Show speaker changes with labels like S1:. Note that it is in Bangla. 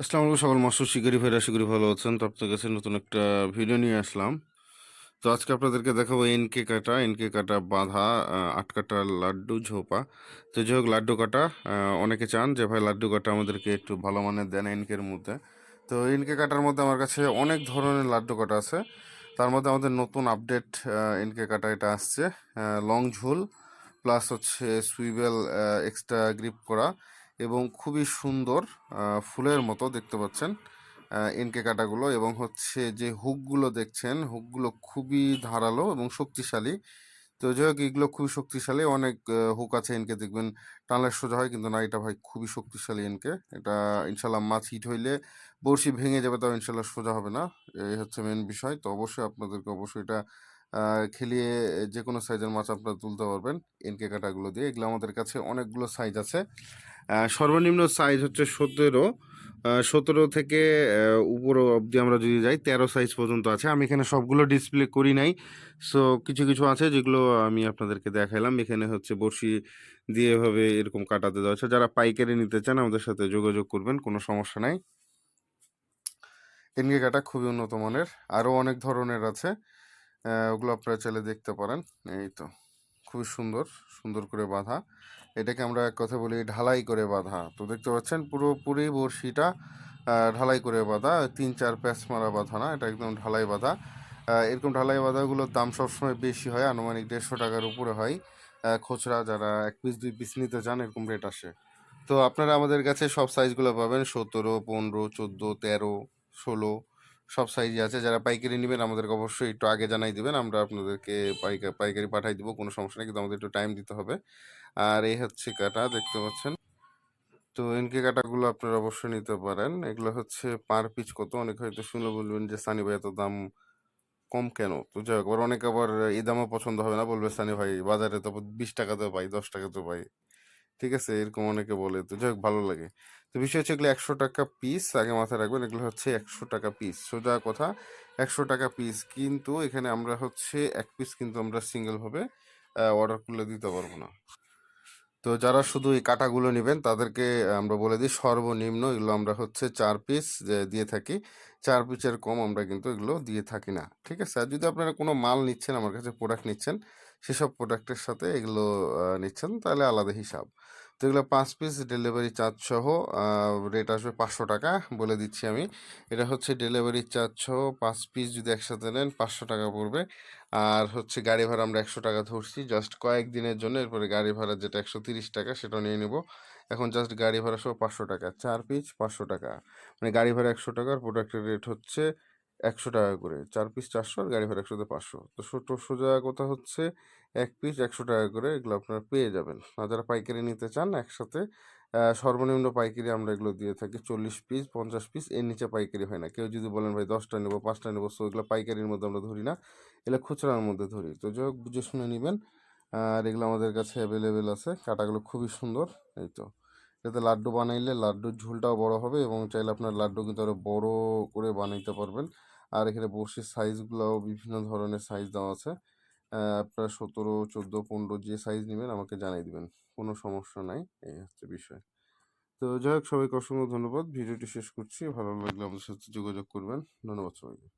S1: আসসালামু আলাইকুম, সকল মৎস্য শিকারী ভাইরা, আশা করি ভালো আছেন। তো আপনার কাছে নতুন একটা ভিডিও নিয়ে আসলাম। তো আজকে আপনাদেরকে দেখাবো এনকে কাটা। এনকে কাটা বাঁধা আট কাটা লাড্ডু ঝোপা। তো যাই হোক, লাড্ডু কাটা অনেকে চান যে, ভাই, লাড্ডু কাটা আমাদেরকে একটু ভালো মানের দেন এনকের মধ্যে। তো এনকে কাটার মধ্যে আমার কাছে অনেক ধরনের লাড্ডু কাটা আছে। তার মধ্যে আমাদের নতুন আপডেট এনকে কাটা এটা আসছে লং ঝুল প্লাস হচ্ছে সুইবেল এক্সট্রা গ্রিপ করা। এবং খুবই সুন্দর ফুলের মতো দেখতে পাচ্ছেন এনকে কাটাগুলো এবং হচ্ছে যে হুকগুলো দেখছেন, হুকগুলো খুবই ধারালো এবং শক্তিশালী। তো যাই হোক, এগুলো খুবই শক্তিশালী, অনেক হুক আছে এনকে দেখবেন। টানলে সোজা হয়, কিন্তু না, এটা ভাই খুবই শক্তিশালী এনকে। এটা ইনশাল্লাহ মাছ হিট হইলে বড়শি ভেঙে যাবে, তাও ইনশাল্লাহ সোজা হবে না। এই হচ্ছে মেন বিষয়। তো অবশ্যই আপনাদেরকে অবশ্যই এটা খেলিয়ে যে কোনো সাইজের মাছ আপনারা তুলতে পারবেন, এনকে কাটাগুলো দিয়ে। এগুলো আমাদের কাছে অনেকগুলো সাইজ আছে। সর্বনিম্ন সাইজ হচ্ছে সতেরো। সতেরো থেকে উপর অবধি আমরা যদি যাই, তেরো সাইজ পর্যন্ত আছে। আমি এখানে সবগুলো ডিসপ্লে করি নাই। সো কিছু কিছু আছে যেগুলো আমি আপনাদেরকে দেখাইলাম। এখানে হচ্ছে বড়শি দিয়ে এভাবে এরকম কাটাতে দেওয়া হচ্ছে যারা পাইকারি নিতে চান, আমাদের সাথে যোগাযোগ করবেন, কোনো সমস্যা নাই। এনকে কাটা খুবই উন্নত মানের। আরও অনেক ধরনের আছে। ওগুলো আপনারা চাইলে দেখতে পারেন। এই তো। খুবই সুন্দর সুন্দর করে বাঁধা। এটাকে আমরা এক কথা বলি ঢালাই করে বাঁধা। তো দেখতে পাচ্ছেন পুরোপুরি বড়শিটা ঢালাই করে বাঁধা। তিন চার প্যাচ মারা বাঁধা না, এটা একদম ঢালাই বাঁধা। এরকম ঢালাই বাঁধাগুলোর দাম সবসময় বেশি হয়, আনুমানিক দেড়শো টাকার উপরে হয়। খুচরা যারা এক পিস দুই পিস নিতে চান, এরকম রেট আসে। তো আপনারা আমাদের কাছে সব সাইজগুলো পাবেন, সতেরো, পনেরো, চোদ্দ, তেরো, ষোলো। সব সাইজই আছে। যারা পাইকারি নেবেন আমাদেরকে অবশ্যই একটু আগে জানাই দিবেন। আমরা আপনাদেরকে পাইকারি পাঠাই দিব, কোনো সমস্যা নেই। কিন্তু আমাদের একটু টাইম দিতে হবে। আর এই হচ্ছে কাটা, দেখতে পাচ্ছেন? তো এনকে কাটাগুলো আপনারা অবশ্যই নিতে পারেন। এগুলো হচ্ছে পার পিস কত? অনেক হয়তো শুনে বলবেন যে, সানি ভাই, এত দাম কম কেন? তো যাই হোক, আবার অনেকে আবার এই দামও পছন্দ হবে না। বলবে, সানি ভাই, বাজারে তো বিশ টাকাতেও পাই, দশ টাকাতেও পাই। ঠিক আছে? এরকম অনেকে বলে। তো যাই হোক, ভালো লাগে। তো বিষয় হচ্ছে এগুলো একশো টাকা পিস আগে মাথায় রাখবেন, এগুলো হচ্ছে একশো টাকা পিস সোজা কথা, একশো টাকা পিস কিন্তু এখানে আমরা হচ্ছে এক পিস কিন্তু আমরা সিঙ্গেলভাবে অর্ডার করলে দিতে পারব না। তো যারা শুধু এই কাটাগুলো নেবেন, তাদেরকে আমরা বলে দিই সর্বনিম্ন এগুলো আমরা হচ্ছে চার পিস দিয়ে থাকি। চার পিসের কম আমরা কিন্তু এগুলো দিয়ে থাকি না। ঠিক আছে? আর যদি আপনারা কোনো মাল নিচ্ছেন, আমার কাছে প্রোডাক্ট নিচ্ছেন সেসব প্রোডাক্টের সাথে এগুলো নিচ্ছেন। তাহলে আলাদা হিসাব। তো এগুলো পাঁচ পিস ডেলিভারি চার্জ সহ রেট আসবে পাঁচশো টাকা বলে দিচ্ছি আমি। এটা হচ্ছে ডেলিভারি চার্জ সহ পাঁচ পিস যদি একসাথে নেন পাঁচশো টাকা পড়বে। আর হচ্ছে গাড়ি ভাড়া আমরা একশো টাকা ধরছি। জাস্ট কয়েকদিনের জন্য এরপরে গাড়ি ভাড়া যেটা একশো তিরিশ টাকা সেটা নিয়ে নেব। এখন জাস্ট গাড়ি ভাড়া সহ পাঁচশো টাকা, চার পিস পাঁচশো টাকা। মানে গাড়ি ভাড়া একশো টাকার প্রোডাক্টের রেট হচ্ছে একশো টাকা করে। চার পিস চারশো আর গাড়ি ভাড়া একশোতে পাঁচশো। তো ছোটো সোজা কথা হচ্ছে, এক পিস একশো টাকা করে এগুলো আপনারা পেয়ে যাবেন। আর যারা পাইকারি নিতে চান একসাথে সর্বনিম্ন পাইকারি আমরা এগুলো দিয়ে থাকি চল্লিশ পিস পঞ্চাশ পিস এর নিচে পাইকারি হয় না। কেউ যদি বলেন, ভাই, দশটা নেব, পাঁচটা নেব সো এগুলো পাইকারির মধ্যে আমরা ধরি না। এগুলো খুচরার মধ্যে ধরি। তো যাই হোক, বুঝে শুনে নেবেন। আর এগুলো আমাদের কাছে অ্যাভেলেবেল আছে। কাটাগুলো খুবই সুন্দর, এই তো। এতে লাড্ডু বানাইলে লাড্ডুর ঝোলটাও বড় হবে এবং চাইলে আপনার লাড্ডু কিন্তু আরও বড় করে বানাইতে পারবেন। আর এখানে বড়শির সাইজগুলোও বিভিন্ন ধরনের সাইজ দেওয়া আছে। আপনার সতেরো, চোদ্দ, পনেরো যে সাইজ নেবেন আমাকে জানিয়ে দিবেন। কোনো সমস্যা নাই, এই হচ্ছে বিষয়। তো যাই হোক, সবাইকে অসংখ্য ধন্যবাদ। ভিডিওটি শেষ করছি। ভালো লাগলে আমাদের সাথে যোগাযোগ করবেন। ধন্যবাদ সবাইকে।